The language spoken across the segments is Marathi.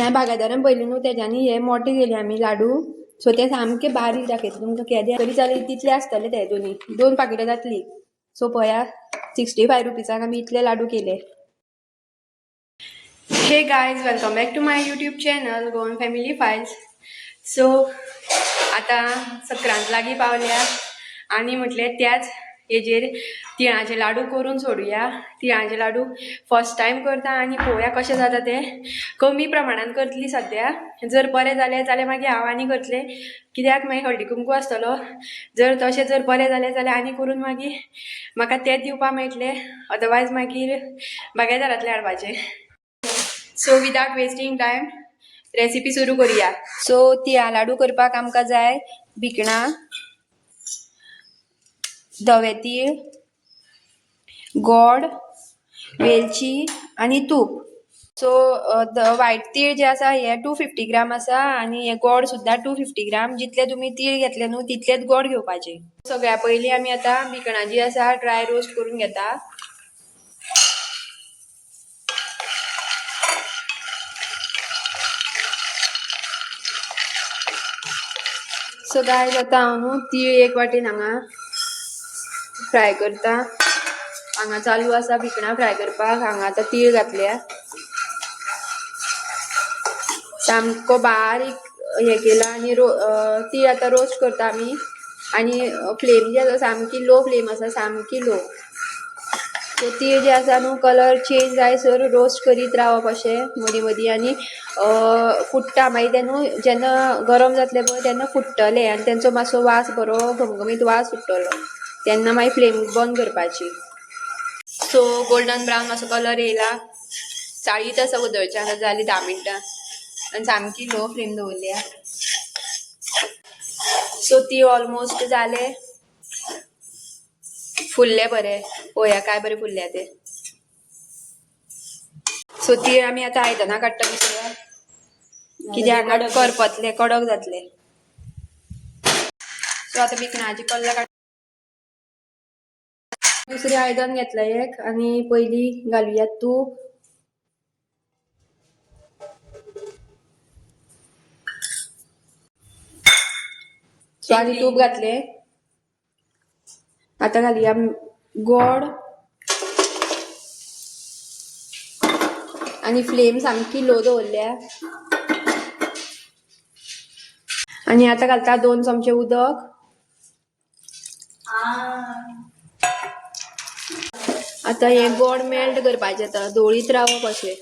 ह्या बागायदारान पयलीं न्हू तेज्यांनी हे मोटे केले आमी लाडू. सो ते सामके बारीक दाखयता तुमकां केदे तरी जाल्यार तितले आसतले ते दोनी. दोन पाकिटां जातली. सो पळया सिक्स्टी फाय रुपीजाक आमी इतले लाडू केले. हे guys welcome back to my YouTube channel Goan family files so आतां संक्रांत लागीं पावल्या. आनी म्हटलें त्याच हेजेर तिळांचे लाडू करून सोडुया. तिळांचे लाडू फर्स्ट टायम करता आनी पळोवया कशें जाता ते कमी प्रमाणान करतली सद्या जर बरें जालें जाल्यार मागीर हांव आनी करतलें. कित्याक मागीर हळदी कुंकू आसतलो जर तशें जर बरें जालें जाल्यार आनी करून मागीर म्हाका तें दिवपा मेळटलें अदरवायज मागीर बागायदारांतलें हाडपाचें. So without wasting time recipe सुरू करुया. सो तिळा लाडू करपाक आमकां जाय भिकणां धवे तीळ गोड वेलची आनी तूप. सो व्हायट तीळ जे आसा हे टू फिफ्टी ग्राम आसा आनी हे गोड सुद्दां टू फिफ्टी ग्राम जितले तुमी तीळ घेतले न्हू तितलेच गोड घेवपाचे सगळ्या पयलीं आमी आतां भिकणां जी आसा ड्राय रोस्ट करून घेता. सो गाय जाता हांव न्हू तीळ एक वाटेन हांगा फ्राय करता. हांगा चालू आसा भिकणां फ्राय करपाक. हांगा आतां तीळ घातल्या. सामको बारीक हे केला आनी रो तीळ आतां रोस्ट करता आमी. आनी फ्लेम जी आसा सामकी लो फ्लेम आसा सामकी लो. सो तीळ जे आसा न्हू कलर चेंज जायसर रोस्ट करीत रावप अशें मदीं मदीं. आनी फुट्टा मागीर ते न्हू जेन्ना गरम जातले पळय तेन्ना फुट्टले. आनी तेंचो मातसो वास बरो घमघमीत वास सुट्टलो तेन्ना मागीर फ्लेम बंद करपाची. सो गोल्डन ब्रावन असो कलर येयला चाळीत आसा उदळच्या आतां जाली धा मिनटां. आनी सामकी लो फ्लेम दवरल्या सो ती ऑलमोस्ट जाले फुल्ले बरे. पळोवया काय बरे फुल्ल्या ते. सो ती आमी आतां आयदनां काडटा दुसऱ्या कित्याक हांगा करपतले कडक जातले. सो आतां विकणाची कल्ला काड दुसरें आयदन घेतलं एक आनी पहिली घालुया तूप सो आनी तूप घातले. आतां घालूया गोड आनी फ्लेम सामकी लो दवरल्या. आनी आतां घालता दोन चमचे उदक. आतां हे गोड मेल्ट करपाचें आतां धवळीत रावप अशें.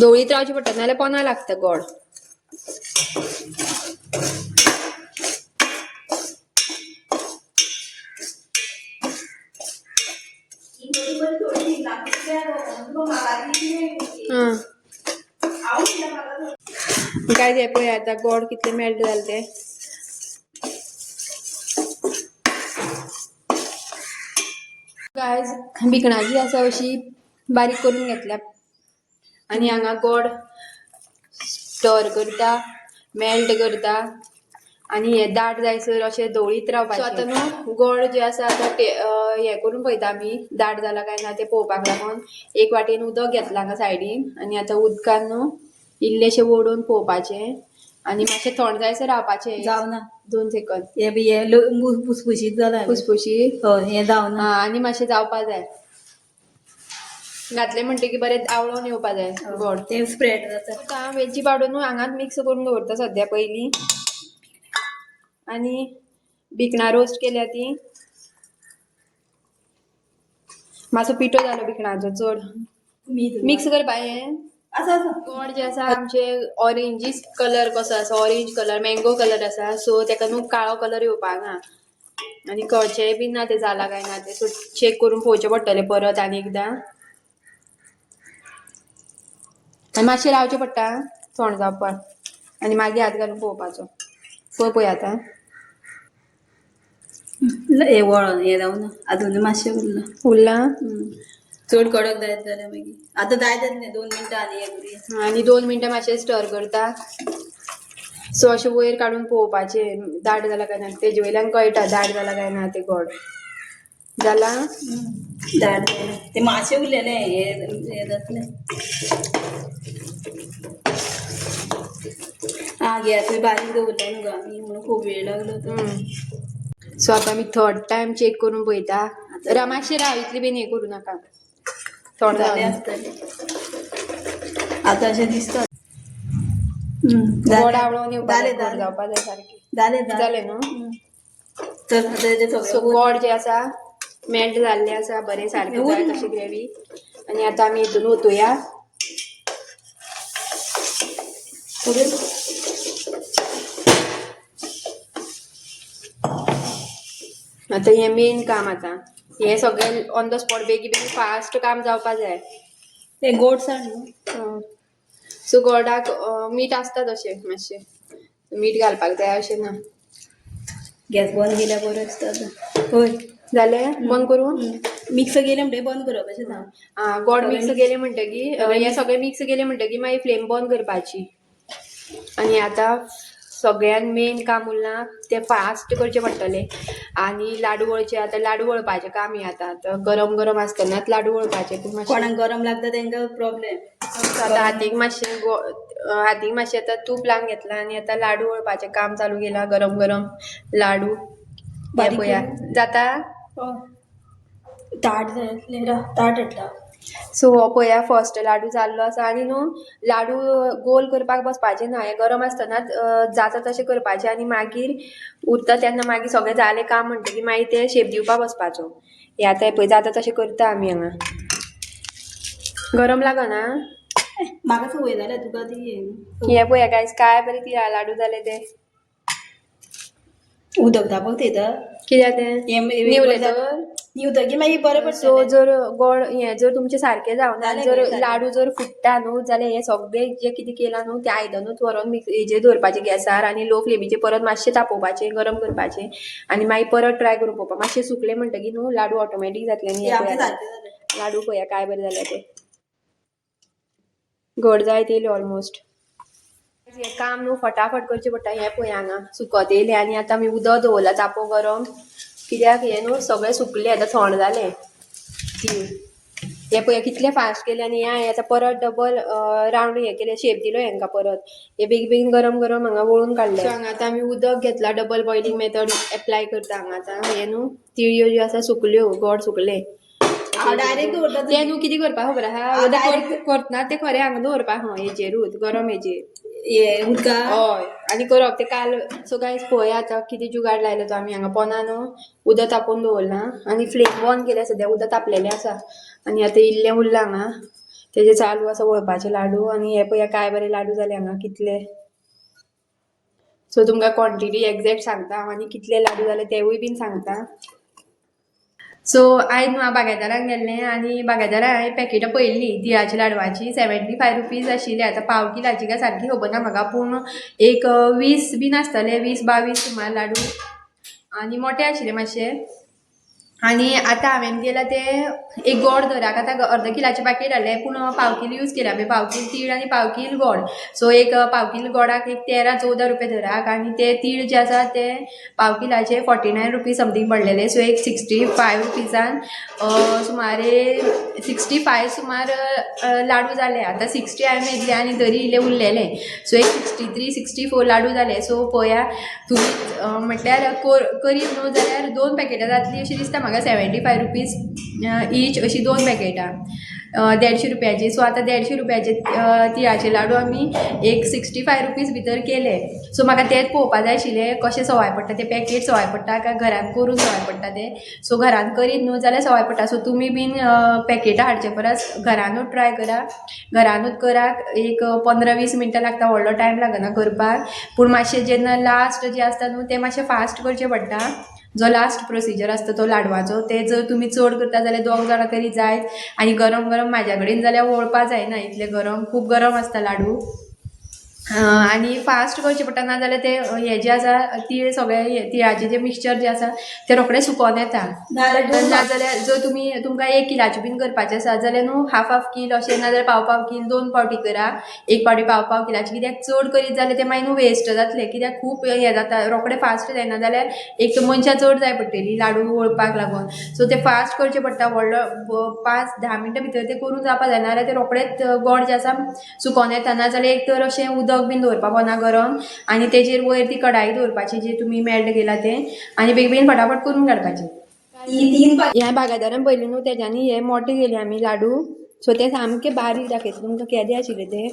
धवळीत रावचें पडटा नाल्यार पोना लागता गोड. आं काय ते पळय आतां गोड कितले मेल्ट जाले ते काळज भिकणाची आसा अशी बारीक करून घेतल्या. आनी हांगा गोड स्टोर करता मेल्ट करता. आनी हे दाट जायसर अशें धवळीत रावपाचें. आतां न्हू गोड जे आसा आतां ते करून पळयता आमी. दाट जाला काय ना तें पळोवपाक लागून. एक वाटेन उदक घेतलां हांगा सायडीन. आनी आतां उदकान न्हू इल्लेशें ओडून पळोवपाचें. आनी मातशें थंड जायसर रावपाचें. जावना दोन सेकंद. हे बी हे लो- फुसफुशीत जाला फुसफुशी. हय हे जावना हा आनी मातशें जावपा जाय घातलें म्हणटकीर बरें आवळोन येवपा जाय गोड. ते स्प्रेड जाता आतां वेलची पावडर न्हू हांगाच मिक्स करून दवरता सद्या पयलीं आनी भिकणां रोस्ट केल्या ती. मातसो पिठो जालो भिकणाचो चड मिक्स करपा हें आसा आसा गोड जे आसा आमचे ऑरेंजीस कलर कसो आसा ऑरेंज कलर मँगो कलर आसा सो तेका न्हू काळो कलर येवपाक ना आनी कळचेय बीन ना ते जाला काय ना ते. सो चेक करून पळोवचें पडटलें परत आनी एकदां. आनी मातशें रावचें पडटा थंड जावपाक आनी मागीर हात घालून पळोवपाचो पळय पळय आतां. हे वळण हे जावना अजून मातशें उरला. उरलां. चड कडक जायत जाल्यार मागीर आतां जाय जातलें दोन मिनटां आनी करुया आनी दोन मिनटां मातशें स्टर करता. सो अशें वयर काडून पळोवपाचें दाट जाला काय ना तेजे वयल्यान कळटा दाट जाला काय ना तें गोड. जाला दाट ते मासे उरलेले हे हे जातले हा गॅस बारीक दवरला न्हू गो आमी म्हणून खूप वेळ लागलो सो आता मी थर्ड टाइम चेक करून पळयता रा मातशें राव इतली बेन हे करू नाका. थोडं आतां गोड आवळोन जावपा जाय जाले न्हू तर सो गोड जे आसा मेल्ट जाल्ले आसा बरें सारकें जाय तशी ग्रेवी आनी आतां आमी हितून ओतुया. आतां हें मेन काम आतां. हें सगळें ऑन द स्पॉट बेगी बेगी फास्ट काम जावपा जाय. ते गोड साण न्हू सो गोडाक मीठ आसता तशें मातशें. मीठ घालपाक जाय अशें ना. गॅस बंद केल्यार बरो आतां. होय. जालें बंद करून मिक्स केले म्हणटे बंद करप अशें सांग. आ, गोड मिक्स केले म्हणटकीर अ, हे सगळे मिक्स केले म्हणटकीर मागीर फ्लेम बंद करपाची. आनी आतां सगळ्यान मेन काम उरलां तें फास्ट करचें पडटलें आनी लाडू वळचे आतां लाडू वळपाचें काम हें आतां? आतां गरम गरम आसतनाच लाडू वळपाचे पूण मातशें कोणाक गरम लागता तांकां प्रॉब्लेम आतां हातीक मातशें गो हातीक मातशें आतां तूप लावन घेतलां आनी आतां लाडू वळपाचें काम चालू केलां गरम गरम लाडू. हे पळया जाता? ताट जाय ताट हाडला सो हो पळया फर्स्ट लाडू जाल्लो आसा आनी न्हू लाडू गोल करपाक बसपाचें ना. हें गरम आसतनाच जाता तशें करपाचें. आनी मागीर उरता तेन्ना मागीर सगळें जालें काम म्हणटकीर मागीर तें शेप दिवपा बसपाचो. हें आतां हें पळय जाता तशें करता आमी हांगा. गरम लागना? म्हाका संवय जाल्या तुका ती हे पळया गायज काय बरें ती लाडू जाले ते. उदक तापोवंक थेयता कित्याक तें? निवले तर? निवतकीर मागीर बरें सो पडटलें जर गोड हें जर तुमचें सारकें जावना जालें जर. लाडू जर फुट्टा न्हू जाल्यार हें सगळें जें कितें केलां न्हू तें आयदनूच व्हरोन मिक्स हेजेर दवरपाचें गॅसार आनी लो फ्लेमीचेर परत मातशें तापोवपाचें गरम करपाचें आनी मागीर परत ट्राय करून पळोवपा. मातशें सुकलें म्हणटकीर न्हू लाडू ऑटोमॅटीक जातले न्ही हें हें आमचें पळया. सारकें जालें लाडू पळया काय बरें जालें तें. गोड जायत येयले ऑलमोस्ट हें काम न्हू फटाफट करचें पडटा हें पळय हांगा सुकत येयलें आनी आतां आमी उदक दवरलां तापो गरम. कित्याक हें न्हू सगळें सुकलें आतां थंड जालें. तीळ हें पळय कितलें फास्ट केलें आनी हें आतां परत डबल रावंड हें केलें शेप दिलो हेंका परत. हे बेगीन बेगीन गरम गरम हांगा वळून काडलें सो हांगा आतां आमी उदक घेतलां डबल बॉयलींग मेथड एप्लाय करता हांगा आतां. हें न्हू तिळयो ज्यो आसा सुकल्यो गोड सुकले. हांव डायरेक्ट दवरता तें न्हू कितें करपा? खबर आहा हांव कर- करतना तें खरें हांगा दवरपा हय हेजेरूच गरम हेजेर. हे उदका हय. आनी करप तें काल सो गायज पळया आतां कितें जुगाड लायलो तो आमी हांगा पोंदान उदक तापोवन दवरलां आनी फ्लेम बंद केल्या सद्या उदक तापलेलें आसा आनी आतां इल्लें उरलां हांगा तेजे चालू आसा वळपाचे लाडू. आनी हे पळया काय बरें लाडू जाले हांगा कितले? सो तुमकां क्वॉन्टिटी एग्जॅक्ट सांगता. हांव आनी कितले लाडू जाले तेवूय बीन सांगता. सो आयज न्हू हांव बागायताराक गेल्लें आनी बागायताराक हांवें पॅकेटां पळयल्लीं तिळाच्या लाडवाची सेवेंटी फाय रुपीज आशिल्ली. आतां पाव किलाची काय सारकी खबर ना म्हाका पूण एक वीस बीन आसतले वीस बावीस सुमार लाडू. आनी मोटे आशिल्ले मातशे. आनी आतां हांवें केलां तें एक गोड धराक आतां अर्द किलाचें पाकीट हाडलें पूण पाव कील यूज केला हांवें पाव कील तीळ आनी पाव कील गोड. सो एक पाव कील गोडाक एक तेरा चवदा रुपया धराक आनी ते तीळ जे आसा ते पाव किलाचे फोर्टी नायन रुपीज समथींग पडलेले. सो एक सिक्स्टी फायव रुपीजान सुमारे सिक्स्टी फायव सुमार लाडू जाले आतां सिक्स्टी हांवें येतले आनी तरी इल्ले उरलेले. सो एक सिक्स्टी थ्री सिक्स्टी फोर लाडू जाले सो पळया तुमी म्हटल्यार कोर करीत न्हू जाल्यार दोन पॅकेटां जातलीं अशी दिसता म्हाका सेवेंटी फाय रुपीज ईच अशी दोन पॅकेटां देडशे रुपयाची. सो आतां देडशे रुपयाचे तिळाचे लाडू आमी एक सिक्स्टी फाय रुपीज भितर केले. सो म्हाका तेंच पळोवपा जाय आशिल्लें कशें सवाय पडटा तें पॅकेट सवाय पडटा काय घरान करून सवाय पडटा तें? सो घरान करीत न्हू जाल्यार सवाय पडटा. सो तुमी बीन पॅकेटां हाडचे परस घरानूच ट्राय करा. घरानूच करात एक पंदरा वीस मिनटां लागता व्हडलो टायम लागना करपाक. पूण मातशें जेन्ना लास्ट जें आसता न्हू तें मातशें फास्ट करचें पडटा. जो लास्ट प्रोसिजर आसता तो लाडवाचो ते जर तुमी चड करता जाल्यार दोग जाणां तरी जायत आनी गरम गरम म्हाज्या कडेन जाल्यार वळपा जायना इतलें गरम खूब गरम आसता लाडू. आनी फास्ट करचें पडटा ना जाल्यार ते हे जे आसा तीळ सगळे तिळाचे जे मिक्सचर जे आसा ते रोखडें सुकोन येता नाल्यार दोन ना जाल्यार जर तुमी तुमकां एक किलाचे बीन करपाचें आसा जाल्यार न्हू हाफ हाफ कील अशें ना जाल्यार पाव पाव कील दोन पावटी करा एक पावटी पाव पाव किलाची कित्याक चड करीत जाल्यार ते मागीर न्हू वेस्ट जातले कित्याक खूब हें जाता रोखडें फास्ट जायना जाल्यार एक मनशां चड जाय पडटली लाडू वळपाक लागून. सो ते फास्ट करचें पडटा व्हडलो पांच धा मिनटां भितर ते करून जावपा जायना जाल्यार ते रोखडेंच गोड जे आसा सुकोन येता ना जाल्यार एक तर अशें उदक बीन दवरपा पोना गरम आनी तेजेर वयर ती कढाई दवरपाची जी तुमी मेल्ट केला तें आनी बेगीन फटाफट करून काडपाचें. ही ह्या बागायदारान पयलीं न्हू तेज्यांनी हे मोटे केले आमी लाडू. सो ते सामके बारीक दाखयता. तुमकां केदे आशिल्ले ते?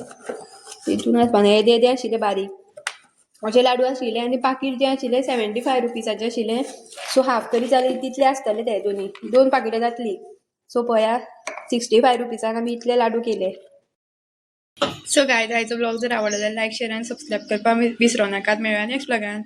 तितून आसपाना. येदे येदे आशिल्ले बारीक. अशे लाडू आशिल्ले आनी पाकीट जे आशिल्ले सेवेंटी फाय रुपीसाचे आशिल्ले. सो हाफ तरी जाले तितले आसतले ते दोनी दोन पाकिटां जातली. सो पळया सिक्स्टी फाय रुपीसाक आमी इतले लाडू केले. सो गाय आयचो ब्लॉग जर आवडलो जाल्यार लायक शेअर आनी सबस्क्राईब करपाक विसरो नाकात मेळ्या नेक्स्ट ब्लॉगान